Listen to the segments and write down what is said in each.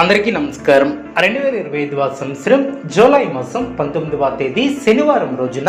అందరికీ నమస్కారం. రెండు వేల ఇరవై ఐదవ సంవత్సరం జూలై మాసం పంతొమ్మిదవ తేదీ శనివారం రోజున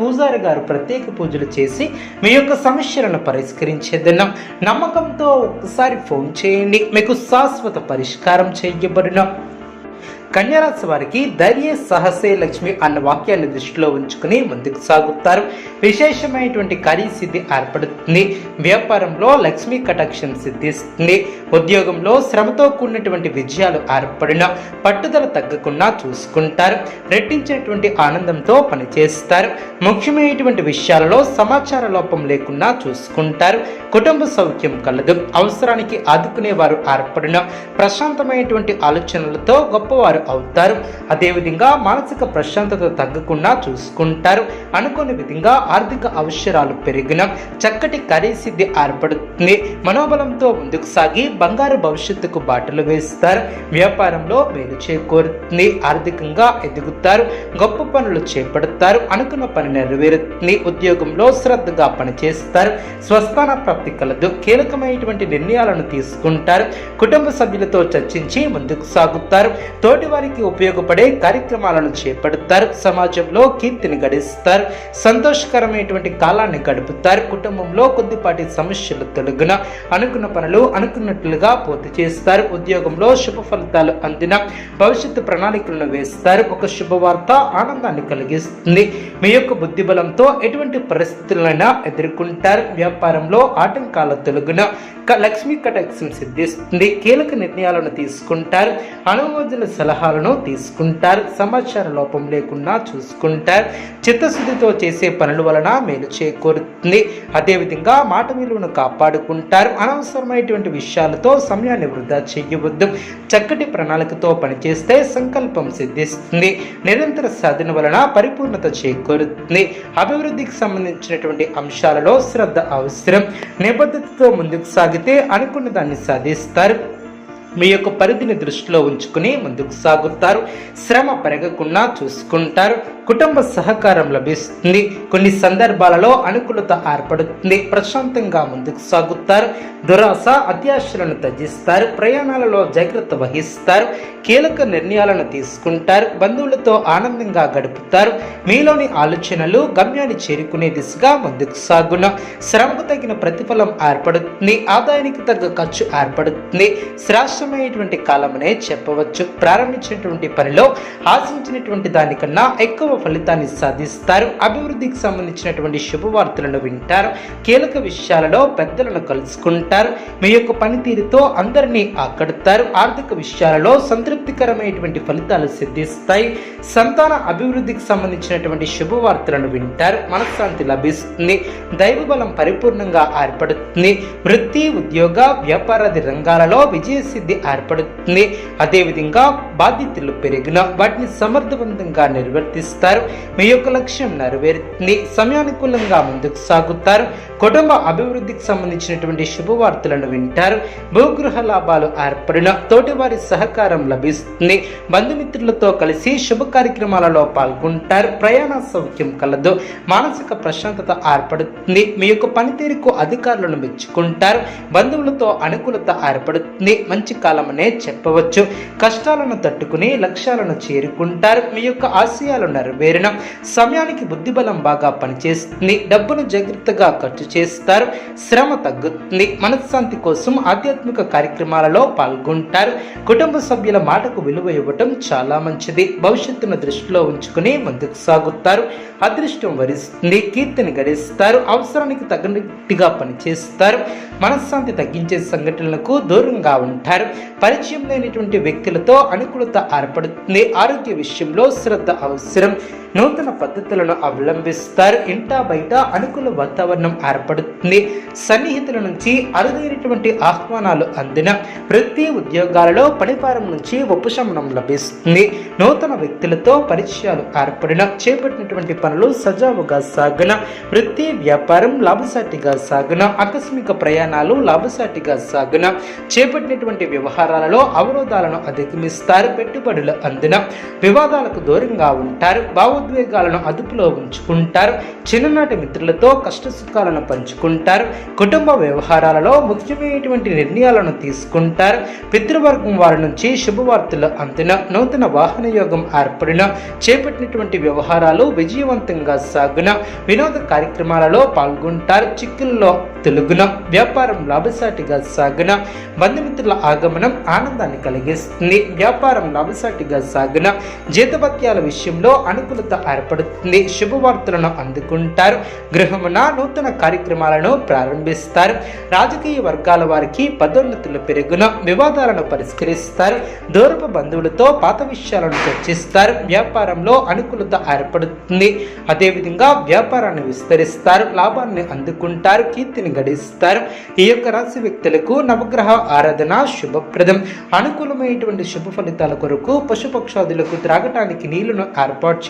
పూజారి గారు ప్రత్యేక పూజలు చేసి మీ యొక్క సమస్యలను పరిష్కరించేదన్నాం నమ్మకంతో ఒక్కసారి ఫోన్ చేయండి. మీకు శాశ్వత పరిష్కారం చేయబడిన కన్యారాశి వారికి ధైర్య సహసే లక్ష్మి అన్న వాక్యాన్ని దృష్టిలో ఉంచుకుని ముందుకు సాగుతారు. విశేషమైనటువంటి కార్యసిద్ధి ఏర్పడుతుంది. వ్యాపారంలో లక్ష్మీ కటాక్షం సిద్ధిస్తుంది. ఉద్యోగంలో శ్రమతో కూడినటువంటి విజయాలు ఏర్పడిన పట్టుదల తగ్గకుండా చూసుకుంటారు. రెట్టించినటువంటి ఆనందంతో పనిచేస్తారు. ముఖ్యమైనటువంటి విషయాలలో సమాచార లోపం లేకుండా చూసుకుంటారు. కుటుంబ సౌఖ్యం కలదు. అవసరానికి ఆదుకునేవారు ఏర్పడిన ప్రశాంతమైనటువంటి ఆలోచనలతో గొప్పవారు అవుతారు. అదేవిధంగా మానసిక ప్రశాంతత తగ్గకుండా చూసుకుంటారు. అనుకునే విధంగా ఆర్థిక అవసరాలు పెరిగిన చక్కటి కార్యసిద్ధి ఏర్పడుతుంది. మనోబలంతో ముందుకు సాగి బంగారు భవిష్యత్తుకు బాటలు వేస్తారు. వ్యాపారంలో మేలు చేకూరుతుంది. ఆర్థికంగా ఎదుగుతారు. గొప్ప పనులు చేపడతారు. అనుకున్న పని నెరవేరుతుంది. ఉద్యోగంలో శ్రద్ధగా పనిచేస్తారు. స్వస్థాన ప్రాప్తి కలదు. కీలకమైనటువంటి నిర్ణయాలను తీసుకుంటారు. కుటుంబ సభ్యులతో చర్చించి ముందుకు సాగుతారు. తోటి వారికి ఉపయోగపడే కార్యక్రమాలను చేపడతారు. సమాజంలో కీర్తిని గడిస్తారు. సంతోషకరమైనటువంటి కాలాన్ని గడుపుతారు. కుటుంబంలో కొద్దిపాటి సమస్యలు తొలగిన అనుకున్న పనులు అనుకున్నట్లు అనుకున్నట్లుగా పూర్తి చేస్తారు. ఉద్యోగంలో శుభ ఫలితాలు అందిన భవిష్యత్తు ప్రణాళికలను వేస్తారు. ఒక శుభవార్త ఆనందాన్ని కలిగిస్తుంది. మీ యొక్క బుద్ధి బలంతో ఎటువంటి పరిస్థితులైనా ఎదుర్కొంటారు. వ్యాపారంలో ఆటంకాల తొలగిన లక్ష్మీ కటాక్షం సిద్ధిస్తుంది. కీలక నిర్ణయాలను తీసుకుంటారు. అనుమోదన సలహాలను తీసుకుంటారు. సమాచార లోపం లేకుండా చూసుకుంటారు. చిత్తశుద్ధితో చేసే పనుల వలన మేలు చేకూరుతుంది. అదేవిధంగా మాట విలువను కాపాడుకుంటారు. అనవసరమైనటువంటి విషయాలు విషయాలతో సమయాన్ని వృధా చేయవద్దు. చక్కటి ప్రణాళికతో పనిచేస్తే సంకల్పం సిద్ధిస్తుంది. నిరంతర సాధన వలన పరిపూర్ణత చేకూరుతుంది. అభివృద్ధికి సంబంధించినటువంటి అంశాలలో శ్రద్ధ అవసరం. నిబద్ధతతో ముందుకు సాగితే అనుకున్న దాన్ని సాధిస్తారు. మీ యొక్క పరిధిని దృష్టిలో ఉంచుకుని ముందుకు సాగుతారు. శ్రమ పెరగకుండా చూసుకుంటారు. కుటుంబ సహకారం లభిస్తుంది. కొన్ని సందర్భాలలో అనుకూలత ఏర్పడుతుంది. ప్రశాంతంగా ముందుకు సాగుతారు. దురాశ అత్యాశలను తగ్గిస్తారు. ప్రయాణాలలో జాగ్రత్త వహిస్తారు. కీలక నిర్ణయాలను తీసుకుంటారు. బంధువులతో ఆనందంగా గడుపుతారు. మీలోని ఆలోచనలు గమ్యాన్ని చేరుకునే దిశగా ముందుకు సాగున. శ్రమకు తగిన ప్రతిఫలం ఏర్పడుతుంది. ఆదాయానికి తగ్గ ఖర్చు ఏర్పడుతుంది. శ్రేష్టమైనటువంటి కాలమనే చెప్పవచ్చు. ప్రారంభించినటువంటి పనిలో ఆశించినటువంటి దానికన్నా ఎక్కువ ఫలితాన్ని సాధిస్తారు. అభివృద్ధికి సంబంధించినటువంటి శుభవార్తలను వింటారు. కీలక విషయాలలో పెద్దలను కలుసుకుంటారు. మీ యొక్క పనితీరుతో అందరినీ ఆకడతారు. ఆర్థిక విషయాలలో సంతృప్తికరమైనటువంటి ఫలితాలు సిద్ధిస్తాయి. సంతాన అభివృద్ధికి సంబంధించినటువంటి శుభవార్తలను వింటారు. మనశ్శాంతి లభిస్తుంది. దైవబలం పరిపూర్ణంగా ఏర్పడుతుంది. వృత్తి ఉద్యోగ వ్యాపారాది రంగాలలో విజయసిద్ధి ఏర్పడుతుంది. అదేవిధంగా బాధ్యతలు పెరిగిన వాటిని సమర్థవంతంగా నిర్వర్తిస్తారు మీ యొక్క లక్ష్యం నెరవేరుతుంది సమయానుకూలంగా ముందుకు సాగుతారు. కుటుంబ అభివృద్ధికి సంబంధించినటువంటి శుభవార్తలను వింటారు. భూగృహ లాభాలు ఏర్పడిన తోటివారి సహకారం లభిస్తుంది. బంధుమిత్రులతో కలిసి శుభ కార్యక్రమాలలో పాల్గొంటారు. ప్రయాణ సౌఖ్యం కలదు. మానసిక ప్రశాంతత ఏర్పడుతుంది. మీ యొక్క పనితీరుకు అధికారులను మెచ్చుకుంటారు. బంధువులతో అనుకూలత ఏర్పడుతుంది. మంచి కాలమనే చెప్పవచ్చు. కష్టాలను తట్టుకుని లక్ష్యాలను చేరుకుంటారు. మీ యొక్క ఆశయాలు నెరవేరిన సమయానికి బుద్ధిబలం బాగా పనిచేస్తుంది. డబ్బును జాగ్రత్తగా ఖర్చు చేస్తారు. శ్రమ తగ్గుతుంది. మనశ్శాంతి కోసం ఆధ్యాత్మిక కార్యక్రమాలలో పాల్గొంటారు. కుటుంబ సభ్యుల మాటకు విలువ ఇవ్వటం చాలా మంచిది. భవిష్యత్తును దృష్టిలో ఉంచుకుని ముందుకు సాగుతారు. అదృష్టం వరిస్తుంది. కీర్తిని గడిస్తారు. అవసరానికి తగినట్టుగా పనిచేస్తారు. మనశ్శాంతి తగ్గించే సంఘటనలకు దూరంగా ఉంటారు. పరిచయం లేనటువంటి వ్యక్తులతో అనుకూలత ఏర్పడుతుంది. ఆరోగ్య విషయంలో శ్రద్ధ అవసరం. నూతన పద్ధతులను అవలంబిస్తారు. ఇంటా బయట అనుకూల వాతావరణం ఏర్పడుతుంది. సన్నిహితుల నుంచి అరుదైనటువంటి ఆహ్వానాలు అందిన వృత్తి ఉద్యోగాలలో పనిపారం నుంచి ఉపశమనం లభిస్తుంది. నూతన వ్యక్తులతో పరిచయాలు ఏర్పడిన చేపట్టినటువంటి పనులు సజావుగా సాగున వృత్తి వ్యాపారం లాభసాటిగా సాగున ఆకస్మిక ప్రయాణాలు లాభసాటిగా సాగున చేపట్టినటువంటి వ్యవహారాలలో అవరోధాలను అధిగమిస్తారు. పెట్టుబడులు అందిన వివాదాలకు దూరంగా ఉంటారు. భావోద్వేగాలను అదుపులో ఉంచుకుంటారు. చిన్ననాటి మిత్రులతో కష్ట సుఖాలను పంచుకుంటారు. కుటుంబ వ్యవహారాలలో ముఖ్యమైనటువంటి నిర్ణయాలను తీసుకుంటారు. పితృవర్గం వారి నుంచి శుభవార్తలు అందిన నూతన వాహన యోగం ఏర్పడిన చేపట్టినటువంటి వ్యవహారాలు విజయవంతంగా సాగున వినోద కార్యక్రమాలలో పాల్గొంటారు. చిక్కుల్లో తెలుగున వ్యాపారం లాభసాటిగా సాగున బంధుమిత్రుల ఆగమనం ఆనందాన్ని కలిగిస్తుంది. వ్యాపారం లాభసాటిగా సాగున జీతభత్యాల విషయంలో అనుకూలత ఏర్పడుతుంది. శుభవార్తలను అందుకుంటారు. గృహమున నూతన కార్యక్రమాలను ప్రారంభిస్తారు. రాజకీయ వర్గాల వారికి పదోన్నతులు పెరుగున వివాదాలను పరిష్కరిస్తారు. దూరపు బంధువులతో పాత విషయాలను చర్చిస్తారు. వ్యాపారంలో అనుకూలత ఏర్పడుతుంది. అదేవిధంగా వ్యాపారాన్ని విస్తరిస్తారు. లాభాన్ని అందుకుంటారు. కీర్తిని గడిస్తారు. ఈ యొక్క రాశి వ్యక్తులకు నవగ్రహ ఆరాధన శుభప్రదం. అనుకూలమైనటువంటి శుభ ఫలితాల కొరకు పశుపక్షాదులకు త్రాగటానికి నీళ్ళను ఏర్పాటు